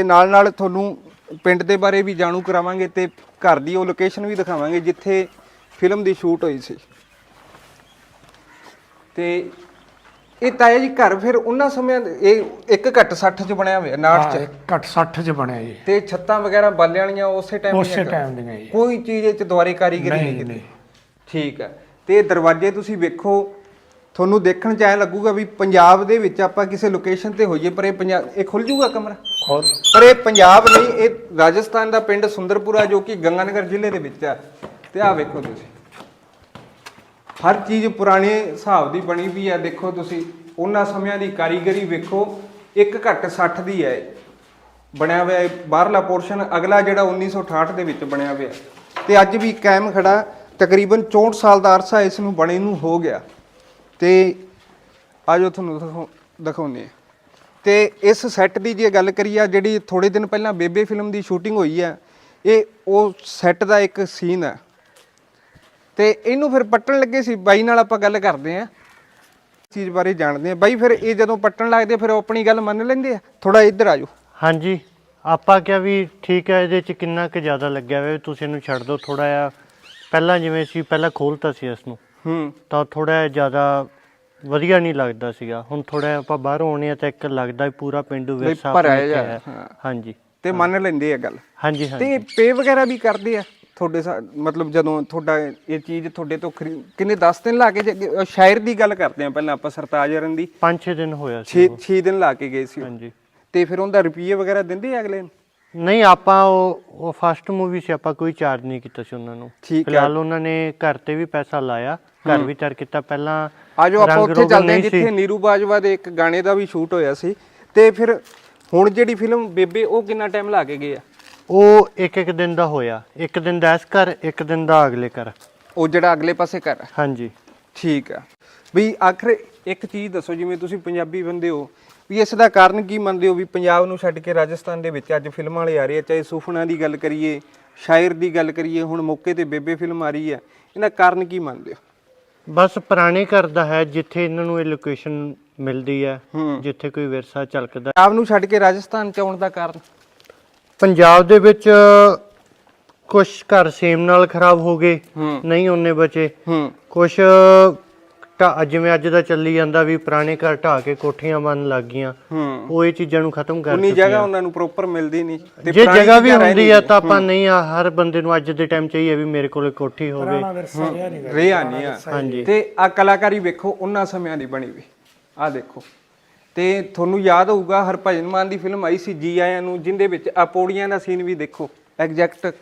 ਤੇ ਨਾਲ ਨਾਲ ਤੁਹਾਨੂੰ ਪਿੰਡ ਦੇ ਬਾਰੇ ਵੀ ਜਾਣੂ ਕਰਾਵਾਂਗੇ ਤੇ ਘਰ ਦੀ ਉਹ ਲੋਕੇਸ਼ਨ ਵੀ ਦਿਖਾਵਾਂਗੇ ਜਿੱਥੇ ਫਿਲਮ ਦੀ ਸ਼ੂਟ ਹੋਈ ਸੀ। ਤੇ ਇਹ ਤਾਇਆ ਜੀ ਘਰ ਫਿਰ ਉਹਨਾਂ ਸਮਿਆਂ ਦੇ- ਇਹ ਇੱਕ ਘੱਟ 60 ਚ ਬਣਿਆ ਹੋਇਆ 59 ਹਾਂ ਚ ਘੱਟ 60 ਚ ਬਣਿਆ ਜੀ। ਤੇ ਛੱਤਾਂ ਵਗੈਰਾ ਬਾਲੇ ਵਾਲੀਆਂ ਉਸੇ ਟਾਈਮ ਉਸੇ ਟਾਈਮ ਦੀਆਂ ਜੀ। ਕੋਈ ਚੀਜ਼ ਇਹ ਚ ਦੁਆਰੇ ਕਾਰੀਗਰੀ ਨਹੀਂ ਨਹੀਂ ਕੀਤੀ? ਨਹੀਂ। ਠੀਕ ਹੈ। ਤੇ ਇਹ ਦਰਵਾਜ਼ੇ ਤੁਸੀਂ ਵੇਖੋ ਤੁਹਾਨੂੰ ਦੇਖਣ ਚ ਐ ਲੱਗੂਗਾ ਵੀ ਪੰਜਾਬ ਦੇ ਵਿੱਚ ਆਪਾਂ ਕਿਸੇ ਲੋਕੇਸ਼ਨ ਤੇ ਹੋਈਏ ਪਰ ਇਹ ਪੰਜਾਬ ਇਹ ਖੁੱਲ ਜੂਗਾ ਕਮਰਾ? ਹੋਰ? ਪਰ ਇਹ ਪੰਜਾਬ ਨਹੀਂ, ਇਹ ਰਾਜਸਥਾਨ ਦਾ ਪਿੰਡ ਸੁੰਦਰਪੁਰਾ ਜੋ ਕਿ ਗੰਗਾਨਗਰ ਜ਼ਿਲ੍ਹੇ ਦੇ ਵਿੱਚ ਆ ਤੇ ਆਹ ਵੇਖੋ ਤੁਸੀਂ। ਹਰ ਚੀਜ਼ ਪੁਰਾਣੇ ਹਿਸਾਬ ਦੀ ਬਣੀ ਵੀ ਹੈ, ਦੇਖੋ ਤੁਸੀਂ। ਉਹਨਾਂ ਸਮਿਆਂ ਦੀ ਕਾਰੀਗਰੀ ਵੇਖੋ, ਇੱਕ ਘੱਟ 60 ਦੀ ਹੈ। ਬਣਿਆ ਹੋਇਆ ਇਹ ਬਾਹਰਲਾ ਪੋਰਸ਼ਨ ਅਗਲਾ ਜਿਹੜਾ 1968 ਦੇ ਵਿੱਚ ਬਣਿਆ ਹੋਇਆ। ਤੇ ਅੱਜ ਵੀ ਕਾਇਮ ਖੜਾ, ਤਕਰੀਬਨ 64 ਸਾਲ ਦਾ ਅਰਸਾ ਇਸ ਨੂੰ ਬਣੇ ਨੂੰ ਹੋ ਗਿਆ। ਤੇ ਆਜੋ ਤੁਹਾਨੂੰ ਦਿਖਾਉ- ਦਿਖਾਉਂਦੇ ਆ ਤੇ ਇਸ ਸੈੱਟ ਦੀ ਜੇ ਗੱਲ ਕਰੀਏ ਆ ਜਿਹੜੀ ਥੋੜੇ ਦਿਨ ਪਹਿਲਾਂ ਬੇਬੇ ਫਿਲਮ ਦੀ ਸ਼ੂਟਿੰਗ ਹੋਈ ਹੈ ਇਹ ਉਹ ਸੈੱਟ ਦਾ ਇੱਕ ਸੀਨ ਹੈ। ਤੇ ਇਹਨੂੰ ਫਿਰ ਪੱਟਣ ਲੱਗੇ ਸੀ ਬਾਈ ਨਾਲ ਆਪਾਂ ਗੱਲ ਕਰਦੇ ਆ ਚੀਜ਼ ਬਾਰੇ ਜਾਣਦੇ ਆ ਬਾਈ ਫਿਰ ਇਹ ਜਦੋਂ ਪੱਟਣ ਲੱਗਦੇ ਆ, ਫਿਰ ਉਹ ਆਪਣੀ ਗੱਲ ਮੰਨ ਲੈਂਦੇ ਆ? ਥੋੜਾ ਇੱਧਰ ਆਜੋ ਹਾਂਜੀ। ਆਪਾਂ ਕਿਹਾ ਵੀ ਠੀਕ ਹੈ ਇਹਦੇ ਚ ਕਿੰਨਾ ਕੁ ਜ਼ਿਆਦਾ ਲੱਗਿਆ ਹੋਇਆ ਤੁਸੀਂ ਇਹਨੂੰ ਛੱਡ ਦਿਓ ਥੋੜਾ ਜਿਹਾ। ਪਹਿਲਾਂ ਜਿਵੇਂ ਸੀ ਪਹਿਲਾਂ ਖੋਲਤਾ ਸੀ ਇਸ ਨੂੰ। ਹੂੰ। ਤਾਂ ਥੋੜਾ ਜ਼ਿਆਦਾ ਵਧੀਆ ਨਹੀਂ ਲੱਗਦਾ ਸੀਗਾ। ਹੁਣ ਥੋੜਾ ਆਪਾਂ ਬਾਹਰੋਂ ਆਉਣੇ ਆ ਤਾਂ ਇੱਕ ਲੱਗਦਾ ਵੀ ਪੂਰਾ ਪਿੰਡੂ ਵਿਰਸਾ ਭਰਿਆ ਆਪਣੇ ਚ ਜਾ, ਹੈ। ਹਾਂ। ਹਾਂਜੀ। ਤੇ ਮੰਨ ਲੈਂਦੇ ਆ ਗੱਲ। ਹਾਂਜੀ ਤੇ ਪੇ ਵਗੈਰਾ ਵੀ ਕਰਦੇ ਆ? ਤੁਹਾਡੇ ਸਾ- ਮਤਲਬ ਜਦੋਂ ਤੁਹਾਡਾ ਇਹ ਚੀਜ਼ ਤੁਹਾਡੇ ਤੋਂ ਖਰੀ ਕਿੰਨੇ 10 ਦਿਨ ਲਾ ਕੇ ਜੇ- ਸ਼ਾਇਰ ਦੀ ਗੱਲ ਕਰਦੇ ਆ ਪਹਿਲਾਂ ਆਪਾਂ ਸਰਤਾਜ ਅਰਨ ਦੀ। 5-6 ਦਿਨ ਹੋਇਆ ਸੀ 6 ਉਹ। 6 ਦਿਨ ਲਾ ਕੇ ਗਏ ਸੀ ਉਹ। ਹਾਂਜੀ। ਤੇ ਫਿਰ ਉਹਦਾ ਰੁਪਈਏ ਵਗੈਰਾ ਦਿੰਦੇ ਆ ਅਗਲੇ ਨੂੰ? ਨਹੀਂ ਆਪਾਂ ਉਹ ਉਹ ਫਸਟ ਮੂਵੀ ਸੀ ਆਪਾਂ ਕੋਈ ਚਾਰਜ ਨਹੀਂ ਕੀਤਾ ਸੀ ਉਹਨਾਂ ਨੂੰ। ਠੀਕ ਹੈ। ਫਿਲਹਾਲ ਉਹਨਾਂ ਨੇ ਘਰ ਤੇ ਵੀ ਪੈਸਾ ਲਾਇਆ। ਘਰ ਵੀ ਤਿਆਰ ਕੀਤਾ। ਪਹਿਲਾਂ ਆਜੋ ਆਪਾਂ ਰੰਗ ਉੱਥੇ ਚੱਲਦੇ ਹਾਂ। ਜਿੱਥੇ ਨੀਰੂ ਬਾਜਵਾ ਦੇ ਇੱਕ ਗਾਣੇ ਦਾ ਵੀ ਸ਼ੂਟ ਹੋਇਆ ਸੀ। ਤੇ ਫਿਰ ਹੁਣ ਜਿਹੜੀ ਫਿਲਮ ਬੇਬੇ ਉਹ ਕਿੰਨਾ ਟਾਈਮ ਲਾ ਕੇ ਗਏ ਆ? ਉਹ ਇੱਕ ਇੱਕ ਦਿਨ ਦਾ ਹੋਇਆ। ਇੱਕ ਦਿਨ ਦਾ ਇਸ ਘਰ ਇੱਕ ਦਿਨ ਦਾ ਅਗਲੇ ਘਰ। ਉਹ ਜਿਹੜਾ ਅਗਲੇ ਪਾਸੇ ਕਰ ਹਾਂਜੀ। ਠੀਕ ਆ। ਵੀ ਆਖਰ ਇੱਕ ਚੀਜ਼ ਦੱਸੋ ਜਿਵੇਂ ਤੁਸੀਂ ਪੰਜਾਬੀ ਬੰਦੇ ਹੋ ਵੀ ਇਸ ਦਾ ਕਾਰਨ ਕੀ ਮੰਨਦੇ ਹੋ ਵੀ ਪੰਜਾਬ ਨੂੰ ਛੱਡ ਕੇ ਰਾਜਸਥਾਨ ਦੇ ਵਿੱਚ ਅੱਜ ਫਿਲਮਾਂ ਵਾਲੇ ਆ ਰਹੇ ਆ? ਚਾਹੇ ਸੁਫਨਾ ਦੀ ਗੱਲ ਕਰੀਏ ਸ਼ਾਇਰ ਦੀ ਗੱਲ ਕਰੀਏ ਹੁਣ ਮੌਕੇ ਤੇ ਬੇਬੇ ਫਿਲਮ ਆ ਰਹੀ ਹੈ ਇਹਦਾ ਕਾਰਨ ਕੀ ਮੰਨਦੇ ਹੋ? ਬਸ ਪੁਰਾਣੇ ਘਰ ਦਾ ਹੈ ਜਿੱਥੇ ਇਹਨਾਂ ਨੂੰ ਇਹ ਲੋਕੇਸ਼ਨ ਮਿਲਦੀ ਹੈ ਹੂੰ। ਜਿੱਥੇ ਕੋਈ ਵਿਰਸਾ ਝਲਕਦਾ ਪੰਜਾਬ ਨੂੰ ਛੱਡ ਕੇ ਰਾਜਸਥਾਨ ਚ ਆਉਣ ਦਾ ਕਾਰਨ? ਪੰਜਾਬ ਦੇ ਵਿੱਚ ਕੁਝ ਘਰ ਸੇਮ ਨਾਲ ਖਰਾਬ ਹੋ ਗਏ ਹੂੰ। ਨਹੀਂ ਉਹਨੇ ਬਚੇ। ਹੂੰ। ਕੁਝ ਜਿਵੇਂ ਅੱਜ ਦਾ ਚੱਲੀ ਜਾਂਦਾ ਵੀ ਪੁਰਾਣੇ ਘਰ ਢਾਹ ਕੇ ਕੋਠੀਆਂ ਬਣ ਲੱਗ ਗਈਆਂ। ਹੂੰ। ਉਹ ਇਹ ਚੀਜ਼ਾਂ ਨੂੰ ਖਤਮ ਕਰ ਉਨੀ ਜਗ੍ਹਾ ਉਹਨਾਂ ਨੂੰ ਪ੍ਰੋਪਰ ਮਿਲਦੀ ਨਹੀਂ। ਜੇ ਪੁਰਾਣੀ ਜਗ੍ਹਾ ਵੀ ਚੀਜ਼ਾਂ ਰਹਿ ਹੁੰਦੀ ਆ ਤਾਂ ਆਪਾਂ ਨਹੀਂ ਆ ਹਰ ਬੰਦੇ ਨੂੰ ਅੱਜ ਦੇ ਟਾਈਮ ਚਾਹੀਏ ਵੀ ਮੇਰੇ ਕੋਲੇ ਕੋਠੀ ਹੋਵੇ। ਪੁਰਾਣਾ ਵਿਰਸਾ ਰਿਹਾ ਨਹੀਂ ਰਿਹਾ ਨਹੀਂ ਆ। ਹਾਂਜੀ। ਤੇ ਆ ਕਲਾਕਾਰੀ ਵੇਖੋ ਉਹਨਾਂ ਸਮਿਆਂ ਦੀ ਬਣੀ ਵੀ। ਆ ਦੇਖੋ। ਤੇ ਤੁਹਾਨੂੰ ਯਾਦ ਹੋਊਗਾ ਹਰਭਜਨ ਮਾਨ ਦੀ ਫਿਲਮ ਆਈ ਸੀ ਜੀ ਆਇਆਂ ਨੂੰ ਜਿੰਦੇ ਵਿੱਚ ਆ ਪੌੜੀਆਂ ਦਾ ਸੀਨ ਵੀ ਦੇਖੋ ਐਗਜ਼ੈਕਟ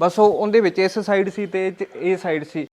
ਬਸ ਉਹ ਉਹਦੇ ਵਿੱਚ ਇਸ ਸਾਈਡ ਸੀ ਤੇ ਇਹ 'ਚ ਇਹ ਸਾਈਡ ਸੀ।